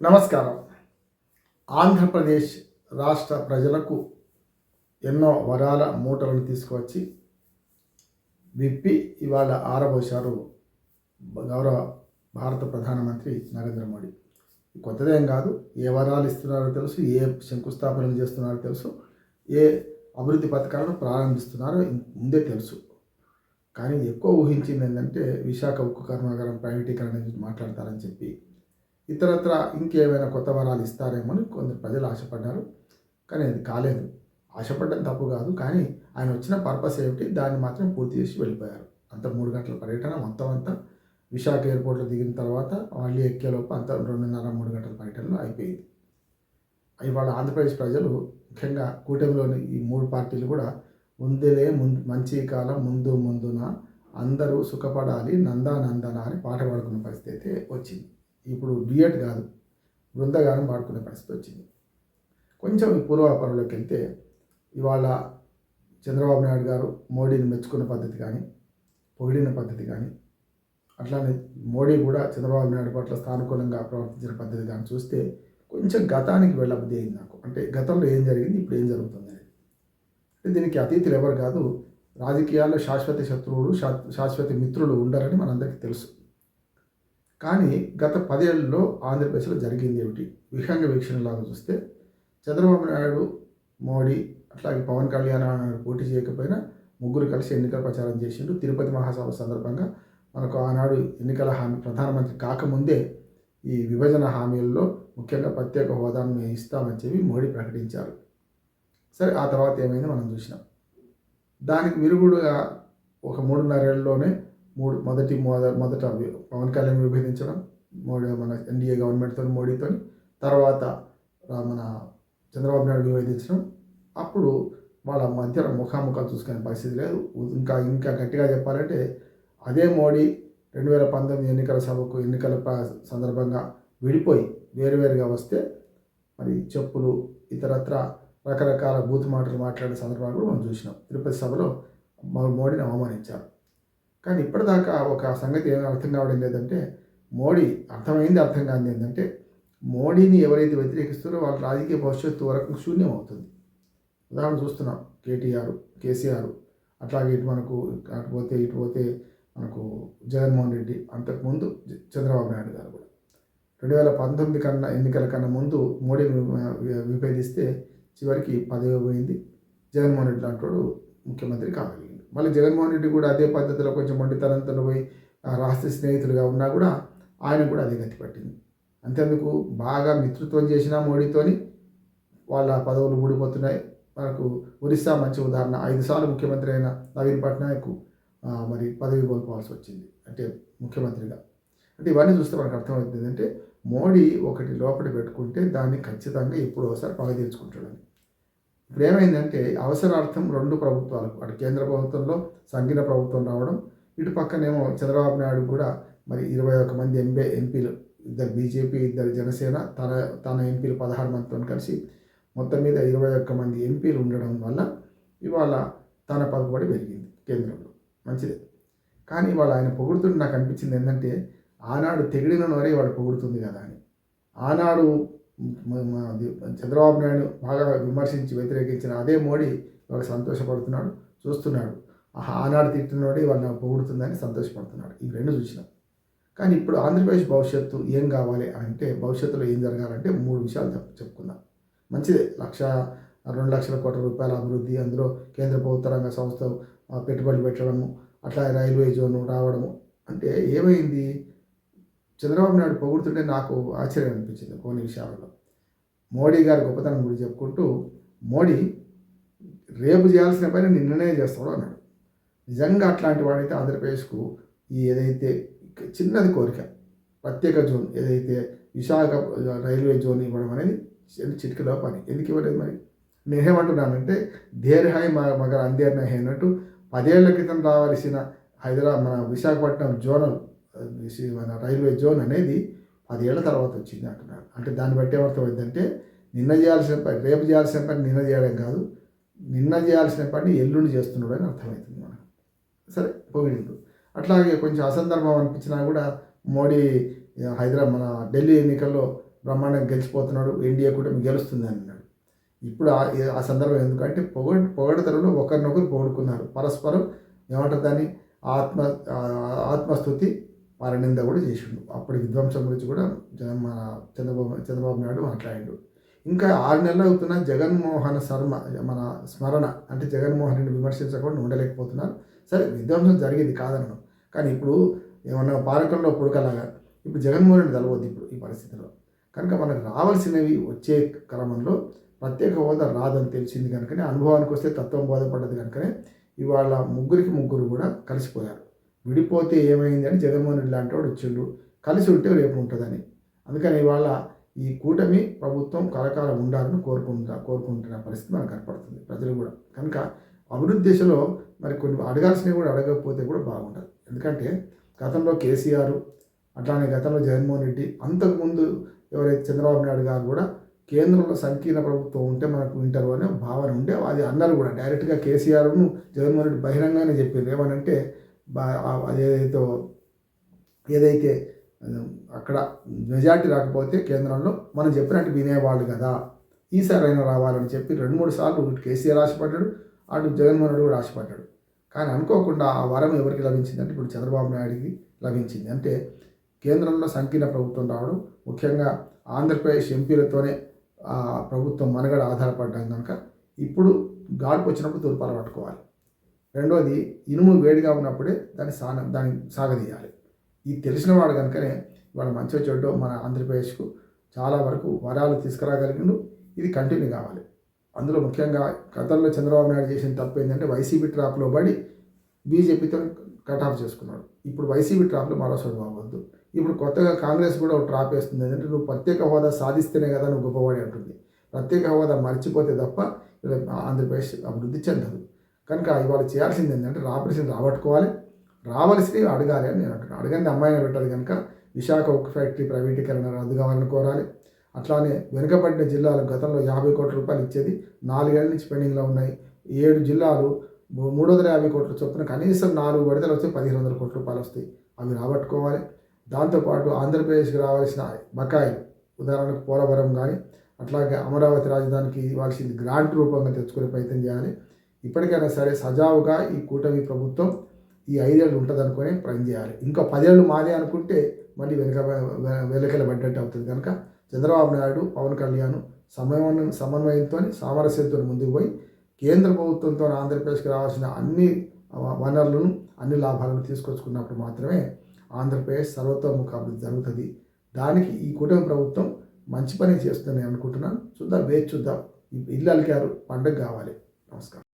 నమస్కారం. ఆంధ్రప్రదేశ్ రాష్ట్ర ప్రజలకు ఎన్నో వరాల మూటలను తీసుకువచ్చి విప్పి ఇవాళ ఆరబోశారు గౌరవ భారత ప్రధానమంత్రి నరేంద్ర మోడీ. కొత్తదేం కాదు ఏ వరాలు ఇస్తున్నారో తెలుసు ఏ శంకుస్థాపనలు చేస్తున్నారో తెలుసు ఏ అభివృద్ధి పథకాలను ప్రారంభిస్తున్నారో ముందే తెలుసు. కానీ ఎక్కువ ఊహించింది ఏంటంటే విశాఖ ఉక్కు కర్మాగారం ప్రైవేటీకరణ మాట్లాడతారని చెప్పి ఇతరత్ర ఇంకేమైనా కొత్త వరాలు ఇస్తారేమో అని కొందరు ప్రజలు ఆశపడ్డారు. కానీ అది కాలేదు. ఆశపడడం తప్పు కాదు. కానీ ఆయన వచ్చిన పర్పస్ ఏమిటి? దాన్ని మాత్రం పూర్తి చేసి వెళ్ళిపోయారు. అంత మూడు గంటల పర్యటన మొత్తం అంతా విశాఖ ఎయిర్పోర్ట్లో దిగిన తర్వాత మళ్ళీ ఎక్కేలోపు అంత రెండున్నర మూడు గంటల పర్యటనలో అయిపోయింది. ఇవాళ ఆంధ్రప్రదేశ్ ప్రజలు ముఖ్యంగా కూటమిలోని ఈ మూడు పార్టీలు కూడా ముందులే ముందు మంచి కాలం ముందు ముందున అందరూ సుఖపడాలి నందానందన అని పాట పాడుకున్న పరిస్థితి అయితే వచ్చింది. ఇప్పుడు డ్యూయట్ కాదు బృందగానం పాడుకునే పరిస్థితి వచ్చింది. కొంచెం పూర్వాపరంలోకి వెళ్తే ఇవాళ చంద్రబాబు నాయుడు గారు మోడీని మెచ్చుకున్న పద్ధతి కానీ పొగిడిన పద్ధతి కానీ అట్లానే మోడీ కూడా చంద్రబాబు నాయుడు పట్ల సానుకూలంగా ప్రవర్తించిన పద్ధతి కానీ చూస్తే కొంచెం గతానికి వెళ్ళబుద్ధి అయింది నాకు. అంటే గతంలో ఏం జరిగింది ఇప్పుడు ఏం జరుగుతుంది అనేది. అంటే దీనికి అతీతులు ఎవరు కాదు రాజకీయాల్లో శాశ్వత శత్రువులు శా- శాశ్వత మిత్రులు ఉండరని మనందరికీ తెలుసు. కానీ గత పదేళ్ళలో ఆంధ్రప్రదేశ్లో జరిగింది ఏమిటి? విహంగ వీక్షణలాగా చూస్తే చంద్రబాబు నాయుడు మోడీ అట్లాగే పవన్ కళ్యాణ్ పోటీ చేయకపోయినా ముగ్గురు కలిసి ఎన్నికల ప్రచారం చేసిండు. తిరుపతి మహాసభ సందర్భంగా మనకు ఆనాడు ఎన్నికల హామీ ప్రధానమంత్రి కాకముందే ఈ విభజన హామీల్లో ముఖ్యంగా ప్రత్యేక హోదాను మేము ఇస్తామని చెప్పి మోడీ ప్రకటించారు. సరే ఆ తర్వాత ఏమైంది మనం చూసినాం. దానికి విరుగుడుగా ఒక మూడున్నరేళ్ళలోనే మూడు మొదటి మొద మొదట పవన్ కళ్యాణ్ విభేదించడం మోడీ మన ఎన్డీఏ గవర్నమెంట్తో మోడీతో తర్వాత మన చంద్రబాబు నాయుడు విభేదించడం. అప్పుడు వాళ్ళ మధ్య ముఖాముఖాలు చూసుకునే పరిస్థితి లేదు. ఇంకా ఇంకా గట్టిగా చెప్పాలంటే అదే మోడీ రెండు వేల పంతొమ్మిది ఎన్నికల సభకు ఎన్నికల సందర్భంగా విడిపోయి వేరువేరుగా వస్తే మరి చెప్పులు ఇతరత్ర రకరకాల బూత్ మాటలు మాట్లాడే సందర్భాలు కూడా మనం చూసినాం. తిరుపతి సభలో మోడీని అవమానించారు. కానీ ఇప్పటిదాకా ఒక సంగతి ఏమీ అర్థం కావడం లేదంటే మోడీ అర్థమైంది అర్థం కాదు ఏంటంటే మోడీని ఎవరైతే వ్యతిరేకిస్తారో వాళ్ళ రాజకీయ భవిష్యత్తు వరకు శూన్యం అవుతుంది ఉదాహరణ చూస్తున్నాం కేటీఆర్ కేసీఆర్ అట్లాగే ఇటు మనకు అటు పోతే ఇటు పోతే మనకు జగన్మోహన్ రెడ్డి అంతకుముందు చంద్రబాబు నాయుడు గారు కూడా. రెండు వేల పంతొమ్మిది కన్నా ఎన్నికల కన్నా ముందు మోడీని వి- విభేదిస్తే చివరికి పదవి పోయింది జగన్మోహన్ రెడ్డి లాంటి ముఖ్యమంత్రి కాగలిగింది మళ్ళీ జగన్మోహన్ రెడ్డి కూడా అదే పద్ధతిలో కొంచెం మొండితనంతో పోయి రాష్ట్ర స్నేహితులుగా ఉన్నా కూడా ఆయన కూడా అదే గతి పట్టింది. అంతేందుకు బాగా మిత్రత్వం చేసిన మోడీతోని వాళ్ళ పదవులు ఊడిపోతున్నాయి. మనకు ఒరిస్సా మంచి ఉదాహరణ. ఐదు సార్లు ముఖ్యమంత్రి అయిన నవీన్ పట్నాయక్ మరి పదవి కోల్పోవాల్సి వచ్చింది. అంటే ముఖ్యమంత్రిగా. అంటే ఇవన్నీ చూస్తే మనకు అర్థమవుతుంది. అంటే మోడీ ఒకటి లోపల పెట్టుకుంటే దాన్ని ఖచ్చితంగా ఎప్పుడో ఒకసారి పగ తీర్చుకుంటాడని. ఇప్పుడు ఏమైందంటే అవసరార్థం రెండు ప్రభుత్వాలకు అటు కేంద్ర ప్రభుత్వంలో సంఘీన ప్రభుత్వం రావడం ఇటు పక్కనేమో చంద్రబాబు నాయుడు కూడా మరి ఇరవై ఒక మంది ఎంపీ ఎంపీలు ఇద్దరు బీజేపీ ఇద్దరు జనసేన తన తన ఎంపీలు పదహారు మందితో కలిసి మొత్తం మీద ఇరవై ఒక్క మంది ఎంపీలు ఉండడం వల్ల ఇవాళ తన పలుకుబడి పెరిగింది కేంద్రంలో. మంచిదే. కానీ ఇవాళ ఆయన పొగుడుతుంటే నాకు అనిపించింది ఏంటంటే ఆనాడు తెగిడిన వరే వాడు పొగుడుతుంది కదా అని. ఆనాడు చంద్రబాబు నాయుడు బాగా విమర్శించి వ్యతిరేకించిన అదే మోడీ ఇవాళ సంతోషపడుతున్నాడు చూస్తున్నాడు. ఆహా, ఆనాడు తిట్టినోడే ఇవాళ పొగుడుతుందని సంతోషపడుతున్నాడు. ఈ రెండు చూసినాం. కానీ ఇప్పుడు ఆంధ్రప్రదేశ్ భవిష్యత్తు ఏం కావాలి అంటే భవిష్యత్తులో ఏం జరగాలంటే మూడు విషయాలు చెప్ చెప్పుకుందాం. మంచిదే. లక్ష రెండు లక్షల కోట్ల రూపాయల అభివృద్ధి అందులో కేంద్ర ప్రభుత్వ రంగ సంస్థ పెట్టుబడులు పెట్టడము అట్లా రైల్వే జోన్ రావడము. అంటే ఏమైంది? చంద్రబాబు నాయుడు పొగుడుతుంటే నాకు ఆశ్చర్యం అనిపించింది కొన్ని విషయాలలో. మోడీ గారి గొప్పతనం గురించి చెప్పుకుంటూ మోడీ రేపు చేయాల్సిన పని నిన్ననే చేస్తాడు అన్నాడు. నిజంగా అట్లాంటి వాడైతే ఆంధ్రప్రదేశ్కు ఈ ఏదైతే చిన్నది కోరిక ప్రత్యేక జోన్ ఏదైతే విశాఖ రైల్వే జోన్ ఇవ్వడం అనేది చిటికలో పని. ఎందుకు ఇవ్వలేదు మరి? నేనేమంటున్నానంటే దేర్హాయ్ హై మ అన్నట్టు పదేళ్ళ క్రితం రావాల్సిన హైదరాబాద్ మన విశాఖపట్నం జోనల్ మన రైల్వే జోన్ అనేది పదేళ్ళ తర్వాత వచ్చింది అంటున్నారు. అంటే దాన్ని బట్టి ఏమర్థమైందంటే నిన్న చేయాల్సిన పని రేపు చేయాల్సిన పని నిన్న చేయడం కాదు నిన్న చేయాల్సిన పని ఎల్లుండి చేస్తున్నాడు అని అర్థమవుతుంది మనకు. సరే పొగిడిండు అట్లాగే కొంచెం అసందర్భం అనిపించినా కూడా మోడీ హైదరాబాద్ మన ఢిల్లీ ఎన్నికల్లో బ్రహ్మాండంగా గెలిచిపోతున్నాడు ఎన్డీఏ కూటమి గెలుస్తుంది అన్నాడు. ఇప్పుడు ఆ సందర్భం ఎందుకంటే పొగడ్ పొగడతలలో ఒకరినొకరు పొగుడుకున్నారు. పరస్పరం ఏమంటారు దాన్ని? ఆత్మ ఆత్మస్థుతి పరనింద కూడా చేసిండు. అప్పుడు విధ్వంసం గురించి కూడా జగన్ మన చంద్రబాబు చంద్రబాబు నాయుడు మాట్లాడిండు. ఇంకా ఆరు నెలలు అవుతున్న జగన్మోహన్ శర్మ మన స్మరణ అంటే జగన్మోహన్ రెడ్డి విమర్శించకుండా ఉండలేకపోతున్నారు. సరే విధ్వంసం జరిగింది కాదనను. కానీ ఇప్పుడు ఏమన్నా పాలకుల్లో పుడకలాగా ఇప్పుడు జగన్మోహన్ రెడ్డి తెలవద్దు ఇప్పుడు ఈ పరిస్థితిలో. కనుక మనకు రావాల్సినవి వచ్చే క్రమంలో ప్రత్యేక హోదా రాదని తెలిసింది కనుకనే అనుభవానికి వస్తే తత్వం బోధపడ్డది కనుకనే ఇవాళ ముగ్గురికి ముగ్గురు కూడా కలిసిపోయారు. విడిపోతే ఏమైంది అని జగన్మోహన్ రెడ్డి లాంటి వాడు వచ్చిండు. కలిసి ఉంటే రేపు ఉంటుందని. అందుకని ఇవాళ ఈ కూటమి ప్రభుత్వం కలకాలం ఉండాలని కోరుకుంటా కోరుకుంటున్న పరిస్థితి మనకు కనపడుతుంది ప్రజలు కూడా. కనుక అభివృద్ధి దిశలో మరి కొన్ని అడగాల్సినవి కూడా అడగకపోతే కూడా బాగుంటుంది. ఎందుకంటే గతంలో కేసీఆర్ అట్లానే గతంలో జగన్మోహన్ రెడ్డి అంతకుముందు ఎవరైతే చంద్రబాబు నాయుడు గారు కూడా కేంద్రంలో సంకీర్ణ ప్రభుత్వం ఉంటే మనకు వింటారు అనే భావన ఉండే అది అన్నారు కూడా. డైరెక్ట్గా కేసీఆర్ను జగన్మోహన్ రెడ్డి బహిరంగంగానే చెప్పారు ఏమనంటే బా అదేదైతే ఏదైతే అక్కడ మెజార్టీ రాకపోతే కేంద్రంలో మనం చెప్పినట్టు వినేవాళ్ళు కదా. ఈసారి అయినా రావాలని చెప్పి రెండు మూడు సార్లు ఇటు కేసీఆర్ ఆశపడ్డాడు అటు జగన్మోహన్ రెడ్డి కూడా ఆశపడ్డాడు. కానీ అనుకోకుండా ఆ వరం ఎవరికి లభించిందంటే ఇప్పుడు చంద్రబాబు నాయుడికి లభించింది. అంటే కేంద్రంలో సంకీర్ణ ప్రభుత్వం రావడం ముఖ్యంగా ఆంధ్రప్రదేశ్ ఎంపీలతోనే ఆ ప్రభుత్వం మనగడ ఆధారపడ్డాం కనుక ఇప్పుడు గాడుపు వచ్చినప్పుడు తూర్పాలు పట్టుకోవాలి. రెండోది ఇనుము వేడిగా ఉన్నప్పుడే దాన్ని సాన దాన్ని సాగదీయాలి. ఇది తెలిసిన వాడు కనుకనే ఇవాళ మంచిగా చెడ్డో మన ఆంధ్రప్రదేశ్కు చాలా వరకు వరాలు తీసుకురాగలిగిండు. ఇది కంటిన్యూ కావాలి. అందులో ముఖ్యంగా గతంలో చంద్రబాబు నాయుడు చేసిన తప్పు ఏంటంటే వైసీపీ ట్రాప్లో పడి బీజేపీతో కట్ ఆఫ్ చేసుకున్నాడు. ఇప్పుడు వైసీపీ ట్రాప్లో మరోసారి బాగొద్దు. ఇప్పుడు కొత్తగా కాంగ్రెస్ కూడా ఒక ట్రాప్ వేస్తుంది. ఏంటంటే నువ్వు ప్రత్యేక హోదా సాధిస్తేనే కదా నువ్వు గొప్పవాడి అంటుంది. ప్రత్యేక హోదా మర్చిపోతే తప్ప ఆంధ్రప్రదేశ్ అభివృద్ధి చెందదు. కనుక ఇవాళ చేయాల్సింది ఏంటంటే రావాల్సింది రాబట్టుకోవాలి. రావాల్సినవి అడగాలి అని నేను అంటున్నాను అడగండి అమ్మాయిని పెట్టాలి కనుక విశాఖ ఉక్కు ఫ్యాక్టరీ ప్రైవేటీకరణ రద్దు కావాలని కోరాలి. అట్లానే వెనుకబడిన జిల్లాలు గతంలో యాభై కోట్ల రూపాయలు ఇచ్చేది నాలుగేళ్ళ నుంచి పెండింగ్లో ఉన్నాయి. ఏడు జిల్లాలు మూడు వందల యాభై కోట్ల చొప్పున కనీసం నాలుగు విడతలు వస్తే పదిహేను వందల కోట్ల రూపాయలు వస్తాయి. అవి రాబట్టుకోవాలి. దాంతోపాటు ఆంధ్రప్రదేశ్కి రావాల్సిన బకాయిలు ఉదాహరణకు పోలవరం కానీ అట్లాగే అమరావతి రాజధానికి ఇవ్వాల్సింది గ్రాంట్ రూపంగా తెచ్చుకునే ప్రయత్నం చేయాలి. ఇప్పటికైనా సరే సజావుగా ఈ కూటమి ప్రభుత్వం ఈ ఐదేళ్ళు ఉంటుంది అనుకొని చేయాలి. ఇంకా పదేళ్ళు మాదే అనుకుంటే మళ్ళీ వెనక వెలకల పడ్డట్టు అవుతుంది కనుక చంద్రబాబు నాయుడు పవన్ కళ్యాణ్ సమన్వయం సమన్వయంతో సామరస్యంతో ముందుకు పోయి కేంద్ర ప్రభుత్వంతో ఆంధ్రప్రదేశ్కి రావాల్సిన అన్ని వనరులను అన్ని లాభాలను తీసుకొచ్చుకున్నప్పుడు మాత్రమే ఆంధ్రప్రదేశ్ సర్వతోముఖ అభివృద్ధి జరుగుతుంది. దానికి ఈ కుటుంబ ప్రభుత్వం మంచి పని చేస్తుందని అనుకుంటున్నాను. చూద్దాం వేచి చూద్దాం. ఇల్లు అలికారు పండగ కావాలి. నమస్కారం.